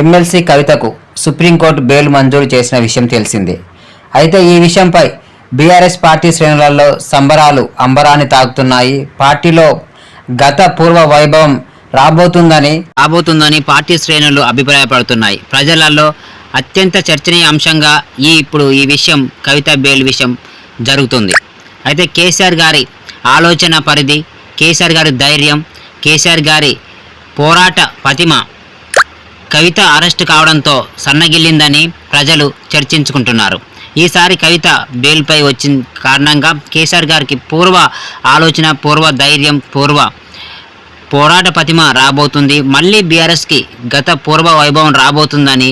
MLC కవితకు supreme court bail మంజూరు చేసిన విషయం తెలిసిందే. అయితే ఈ విషయంపై బీఆర్ఎస్ పార్టీ శ్రేణులలో సంబరాలు అంబరాన్ని తాకుతున్నాయి. పార్టీలో గత పూర్వ వైభవం రాబోతుందని రాబోతుందని పార్టీ శ్రేణులు అభిప్రాయపడుతున్నాయి. ప్రజలలో అత్యంత చర్చనీయాంశంగా ఈ ఇప్పుడు ఈ విషయం కవిత బేల్ విషయం జరుగుతుంది. అయితే కేసీఆర్ గారి ఆలోచన పరిధి కేసీఆర్ గారి ధైర్యం కేసీఆర్ గారి పోరాట ప్రతిమ కవిత అరెస్ట్ కావడంతో సన్నగిల్లిందని ప్రజలు చర్చించుకుంటున్నారు. ఈసారి కవిత బెయిల్పై వచ్చిన కారణంగా కేసీఆర్ గారికి పూర్వ ఆలోచన పూర్వ ధైర్యం పూర్వ పోరాట ప్రతిమ రాబోతుంది. మళ్ళీ బీఆర్ఎస్కి గత పూర్వ వైభవం రాబోతుందని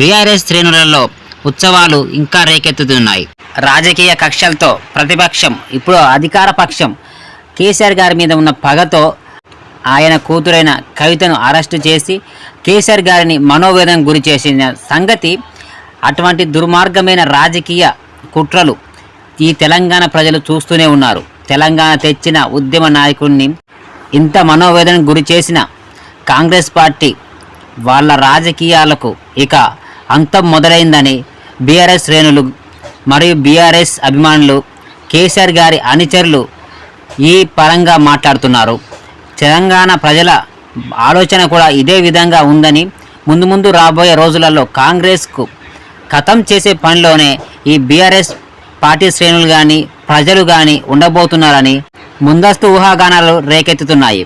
బీఆర్ఎస్ శ్రేణులలో ఉత్సవాలు ఇంకా రేకెత్తుతున్నాయి. రాజకీయ కక్షలతో ప్రతిపక్షం ఇప్పుడు అధికార పక్షం కేసీఆర్ గారి మీద ఉన్న పగతో ఆయన కూతురైన కవితను అరెస్టు చేసి కేసీఆర్ గారిని మనోవేదన గురి చేసిన సంగతి అటువంటి దుర్మార్గమైన రాజకీయ కుట్రలు ఈ తెలంగాణ ప్రజలు చూస్తూనే ఉన్నారు. తెలంగాణ తెచ్చిన ఉద్యమ నాయకుడిని ఇంత మనోవేదన గురి చేసిన కాంగ్రెస్ పార్టీ వాళ్ళ రాజకీయాలకు ఇక అంతం మొదలైందని బీఆర్ఎస్ శ్రేణులు మరియు బీఆర్ఎస్ అభిమానులు కేసీఆర్ గారి అనుచరులు ఈ పరంగా మాట్లాడుతున్నారు. తెలంగాణ ప్రజల ఆలోచన కూడా ఇదే విధంగా ఉందని ముందు ముందు రాబోయే రోజులలో కాంగ్రెస్కు ఖతం చేసే పనిలోనే ఈ బీఆర్ఎస్ పార్టీ శ్రేణులు కానీ ప్రజలు కానీ ఉండబోతున్నారని ముందస్తు ఊహాగానాలు రేకెత్తుతున్నాయి.